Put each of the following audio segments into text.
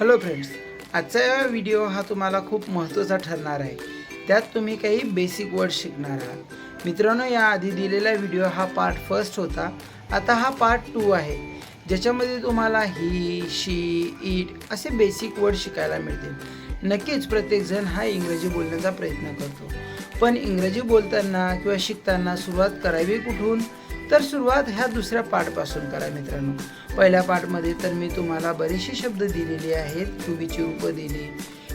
Hello friends आजचा video हा तुम्हाला खूप महत्त्वाचा ठरणार आहे. त्यात तुम्ही काही बेसिक वर्ड शिकणार आहात. मित्रांनो याआधी दिलेला व्हिडिओ हा पार्ट फर्स्ट होता. आता हा पार्ट टू आहे. ज्याच्यामध्ये तुम्हाला ही शी इट असे बेसिक वर्ड शिकायला मिळतील. नक्कीच प्रत्येकजण हा इंग्रजी बोलण्याचा प्रयत्न करतो. पण इंग्रजी बोलताना किंवा शिकताना सुरुवात करावी कुठून? तर सुरुवात ह्या दुसऱ्या पाठपासून करा मित्रांनो. पहिल्या पाठमध्ये तर मी तुम्हाला बरेचसे शब्द दिलेले आहेत तुबीची रूप दिली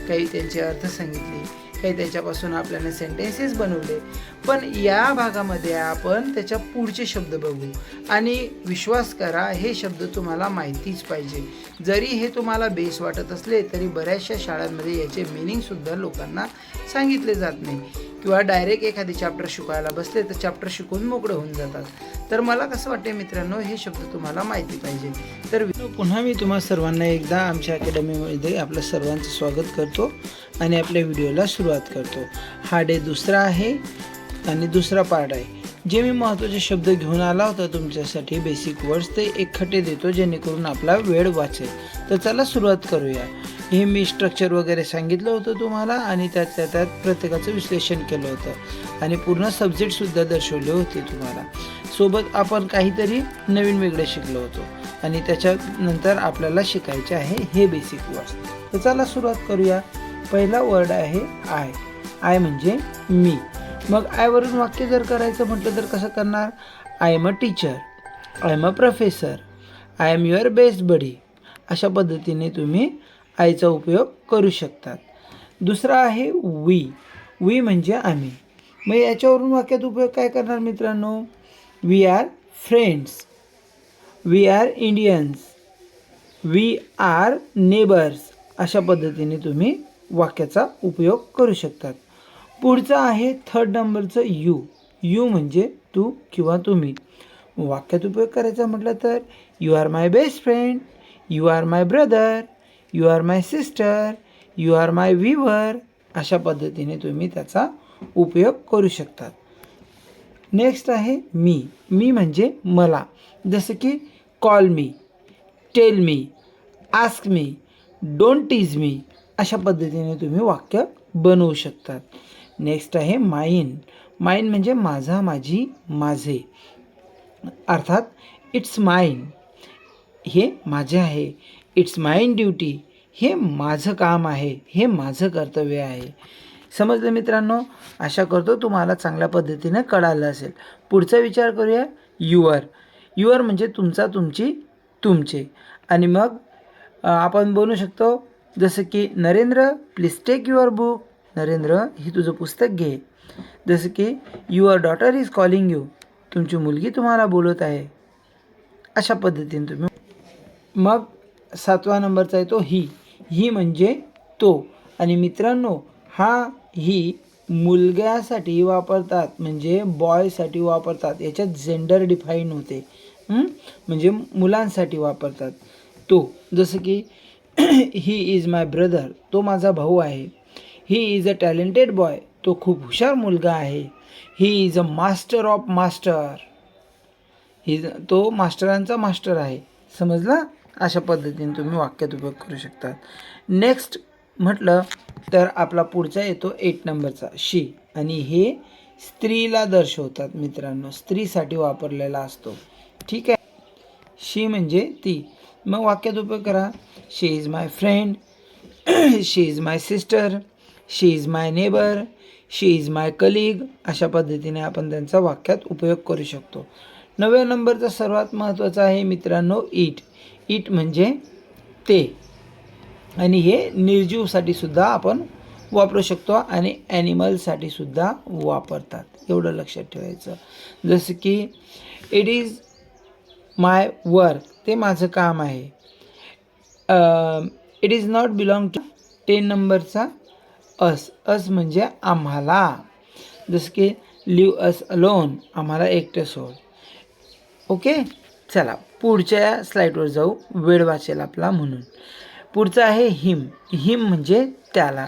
काही त्यांचे अर्थ सांगितले काही त्याच्यापासून आपल्याला सेंटेन्सेस बनवले. पण या भागामध्ये आपण त्याच्या पुढचे शब्द बघू. आणि विश्वास करा हे शब्द तुम्हाला माहितीच पाहिजे. जरी हे तुम्हाला बेस वाटत असले तरी बऱ्याचशा शाळांमध्ये याचे मिनिंगसुद्धा लोकांना सांगितले जात नाही. किंवा डायरेक्ट एखादी चॅप्टर शिकवायला बसले तर चॅप्टर शिकून मोकळं होऊन जातात. तर मला कसं वाटते मित्रांनो हे शब्द तुम्हाला माहिती पाहिजे. तर पुन्हा मी तुम्हा सर्वांना एकदा आमच्या अकॅडमीमध्ये आपलं सर्वांचं स्वागत करतो आणि आपल्या व्हिडिओला सुरुवात करतो. हा डे दुसरा आहे आणि दुसरा पार्ट आहे. जे मी महत्त्वाचे शब्द घेऊन आला होता तुमच्यासाठी बेसिक वर्ड्स ते एकखट्टे देतो जेणेकरून आपला वेळ वाचेल. तर चला सुरुवात करूया. हे मी स्ट्रक्चर वगैरे सांगितलं होतं तुम्हाला आणि त्यातल्या त्यात प्रत्येकाचं विश्लेषण केलं होतं. आणि पूर्ण सब्जेक्टसुद्धा दर्शवले होते तुम्हाला. सोबत आपण काहीतरी नवीन वेगळं शिकलो होतो. आणि त्याच्यानंतर आपल्याला शिकायचे आहे हे बेसिक वर्ड तर चला सुरुवात करूया. पहिला वर्ड आहे आय आय म्हणजे मी. मग आयवरून वाक्य जर करायचं म्हटलं तर कसं करणार? I am a teacher I am a professor I am your best buddy अशा पद्धतीने तुम्ही आयचा उपयोग करू शकतात. दुसरा आहे वी. वी म्हणजे आम्ही. मग याच्यावरून वाक्यात उपयोग काय करणार मित्रांनो? We are friends we are Indians we are neighbours अशा पद्धतीने तुम्ही वाक्याचा उपयोग करू शकतात. पुढचं आहे थर्ड नंबरचं यू यू म्हणजे तू किंवा तुम्ही. वाक्यात उपयोग करायचा म्हटलं तर you are my best friend you are my brother you are my sister you are my viewer अशा पद्धतीने तुम्ही त्याचा उपयोग करू शकतात. नेक्स्ट आहे मी मी म्हणजे मला जसं की call me tell me ask me don't tease me अशा पद्धतीने तुम्ही वाक्य बनवू शकतात. नेक्स्ट आहे माईन माईन म्हणजे माझा माझी माझे अर्थात इट्स माईन हे माझे आहे. इट्स माइन ड्युटी हे माझं काम आहे. हे माझं कर्तव्य आहे. समजलं मित्रांनो? आशा करतो तुम्हाला चांगल्या पद्धतीने कळालं असेल. पुढचा विचार करूया. युअर युअर म्हणजे तुमचा तुमची तुमचे. आणि मग आपण बोलू शकतो जसं की Narendra please take your book Narendra हे तुझं पुस्तक घे. जसं की your daughter is calling you तुमची मुलगी तुम्हाला बोलत आहे. अशा पद्धतीने तुम्ही मग सातवा नंबरचा आहे तो ही. ही म्हणजे तो. आणि मित्रांनो हा ही मुलग्यासाठी वापरतात म्हणजे बॉयसाठी वापरतात. याच्यात जेंडर डिफाईन होते. म्हणजे मुलांसाठी वापरतात. तो जसं की ही इज माय ब्रदर तो माझा भाऊ आहे. He is a talented boy तो खूप हुशार मुलगा आहे. He is a master of master he तो मास्टरांचा मास्टर आहे. समजला? अशा पद्धतीने तुम्ही वाक्यात उपयोग करू शकतात. नेक्स्ट म्हटलं तर आपला पुढचा येतो एट नंबरचा शी आणि हे स्त्रीला दर्शवतात मित्रांनो. स्त्रीसाठी वापरलेला असतो. ठीक आहे? शी म्हणजे ती. मग वाक्यात उपयोग करा. She is my friend she is my sister she is my neighbour she is my colleague अशा पद्धतीने आपण त्यांचा वाक्यात उपयोग करू शकतो. नव्या नंबरचा सर्वात महत्त्वाचा आहे मित्रांनो इट इट म्हणजे ते. आणि हे निर्जीवसाठी सुद्धा आपण वापरू शकतो आणि ॲनिमलसाठी सुद्धा वापरतात. एवढं लक्षात ठेवायचं. जसं की इट इज माय वर्क ते माझं काम आहे. It is not belong to ten नंबरचा अस अस म्हणजे आम्हाला. जसं की लिव अस अलोन आम्हाला एकटं सोड. ओके? चला. पुढच्या स्लाईडवर जाऊ वेळ वाचेल आपला म्हणून. पुढचं आहे हिम. हिम म्हणजे त्याला.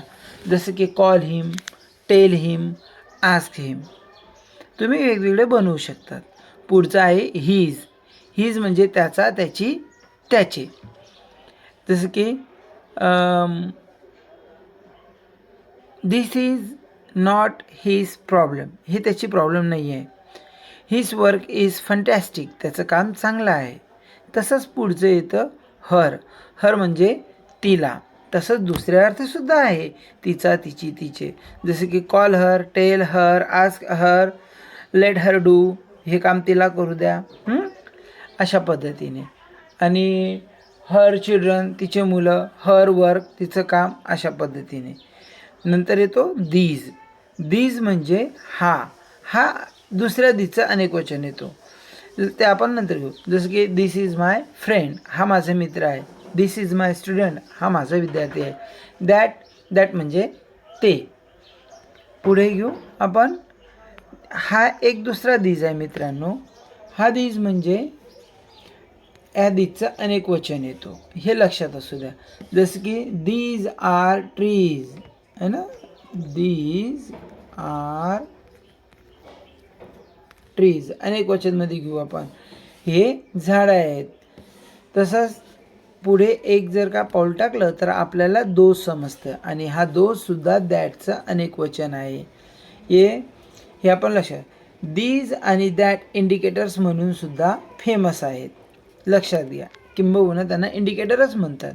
जसं की call him tell him ask him तुम्ही वेगवेगळे बनवू शकतात. पुढचं आहे हीज हीज म्हणजे त्याचा त्याची त्याचे. जसं की this is not his problem ही त्याची प्रॉब्लेम नाही आहे हिज वर्क इज फंटॅस्टिक त्याचं काम चांगलं आहे. तसंच पुढचं येतं हर हर म्हणजे तिला. तसंच दुसरे अर्थसुद्धा आहे. तिचा तिची तिचे. जसे की call her tell her ask her let her do हे काम तिला करू द्या. अशा पद्धतीने. आणि हर चिल्ड्रन तिचे मुलं हर वर्क तिचं काम अशा पद्धतीने. नंतर येतो दीज दीज म्हणजे हा. हा दुसऱ्या दीचं अनेक वचन येतो. ते आपण नंतर घेऊ. जसं की दिस इज माय फ्रेंड हा माझा मित्र आहे. दिस इज माय स्टुडंट हा माझा विद्यार्थी आहे. दॅट दॅट म्हणजे ते. पुढे घेऊ आपण. हा एक दुसरा दीज आहे मित्रांनो. हा दीज म्हणजे या दीजचं अनेक वचन येतो. हे लक्षात असू द्या. जसं की दीज आर ट्रीज है ना? दीज आर ट्रीज अनेक वचनमध्ये घेऊ आपण. हे झाडं आहेत. तसंच पुढे एक जर का पाऊल टाकलं तर आपल्याला दोष समजतं. आणि हा दोषसुद्धा दॅटचं अनेक वचन आहे. हे हे आपण लक्षात दीज आणि दॅट इंडिकेटर्स म्हणून सुद्धा फेमस आहेत. लक्षात घ्या. किंबहुना त्यांना इंडिकेटरच म्हणतात.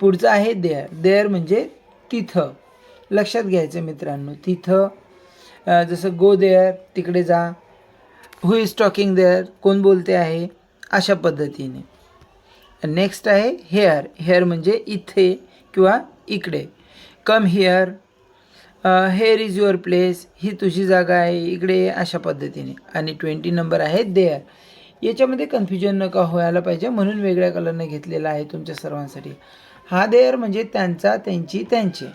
पुढचं आहे देअर देअर म्हणजे तिथं. लक्षात घ्यायचं मित्रांनो तिथं. जसं गो देअर तिकडे जा. हु इज टॉकिंग देअर कोण बोलते आहे? अशा पद्धतीने. नेक्स्ट आहे हेअर हेअर म्हणजे इथे किंवा इकडे. Come here here is your place ही तुझी जागा आहे. इकडे अशा पद्धतीने. आणि ट्वेंटी नंबर आहे देअर याच्यामध्ये कन्फ्युजन नका व्हायला पाहिजे. म्हणून वेगळ्या कलरनं घेतलेला आहे तुमच्या सर्वांसाठी. हा देअर म्हणजे त्यांचा त्यांची त्यांचे.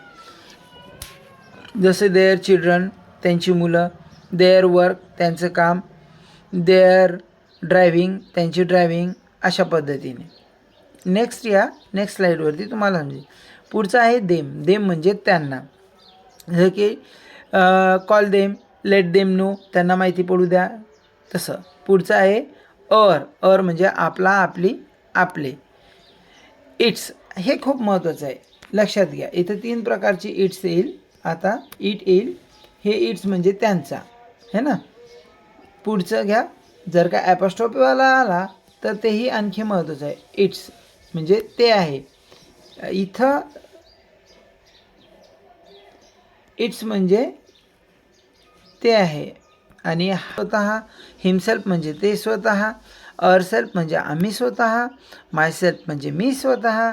जसे देअर चिल्ड्रन त्यांची मुलं. देअर वर्क त्यांचं काम. देअर ड्रायव्हिंग त्यांची ड्रायव्हिंग अशा पद्धतीने. नेक्स्ट या नेक्स्ट स्लाईडवरती तुम्हाला समजेल. पुढचं आहे देम देम म्हणजे त्यांना. जसं की call them let them know त्यांना माहिती पडू द्या. तसं. पुढचं आहे अर अर म्हणजे आपला आपली आपले. इट्स हे खूप महत्त्वाचं आहे. लक्षात घ्या. इथं तीन प्रकारची इट्स येईल. आता इट येईल. हे इट्स म्हणजे त्यांचा. है ना? पुढचं घ्या. जर का ॲपॉस्ट्रॉपीवाला आला तर तेही आणखी महत्त्वाचं आहे. इट्स म्हणजे ते आहे. इथं इट्स म्हणजे ते आहे. आणि स्वतः हिमसेल्फ म्हणजे ते स्वतः अरसेल्फ म्हणजे आम्ही स्वतः मायसेल्फ म्हणजे मी स्वतः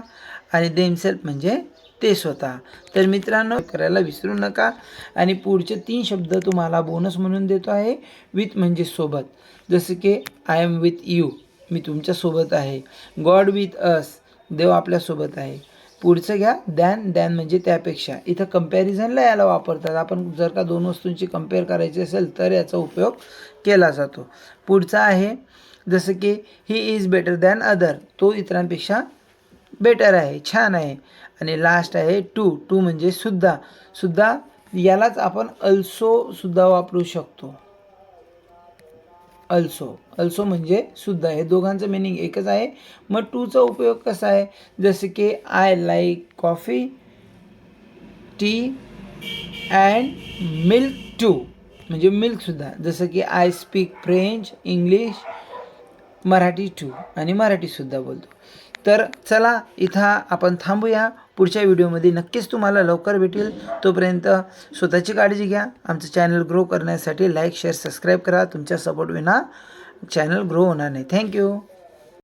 आणि देमसेल्फ म्हणजे ते स्वतः. तर मित्रांनो करायला विसरू नका. आणि पुढचे तीन शब्द तुम्हाला बोनस म्हणून देतो आहे विथ म्हणजे सोबत. जसं की आय एम विथ यू मी तुमच्यासोबत आहे. गॉड विथ अस देव आपल्यासोबत आहे. पुढचं घ्या दॅन दॅन म्हणजे त्यापेक्षा. इथं कम्पॅरिझनला याला वापरतात. आपण जर का दोन वस्तूंची कंपेअर करायची असेल तर याचा उपयोग केला जातो. पुढचा आहे जसं की he is better than other तो इतरांपेक्षा बेटर आहे छान आहे. आणि लास्ट आहे टू. टू म्हणजे सुद्धा. सुद्धा यालाच आपण अल्सो सुद्धा वापरू शकतो. अल्सो. अल्सो म्हणजे सुद्धा. हे दोघांचं मिनिंग एकच आहे. मग टूचा उपयोग कसा आहे? जसं की I like coffee tea and milk too म्हणजे मिल्कसुद्धा जसं की I speak French English Marathi too आणि मराठीसुद्धा बोलतो. तर चला इथं आपण थांबूया. पुढच्या व्हिडिओमध्ये नक्कीच तुम्हाला लवकर भेटेल. तोपर्यंत स्वतःची काळजी घ्या. आमचं चॅनल ग्रो करण्यासाठी लाईक शेअर सबस्क्राईब करा. तुमच्या सपोर्ट विना चॅनल ग्रो होणार नाही. थँक्यू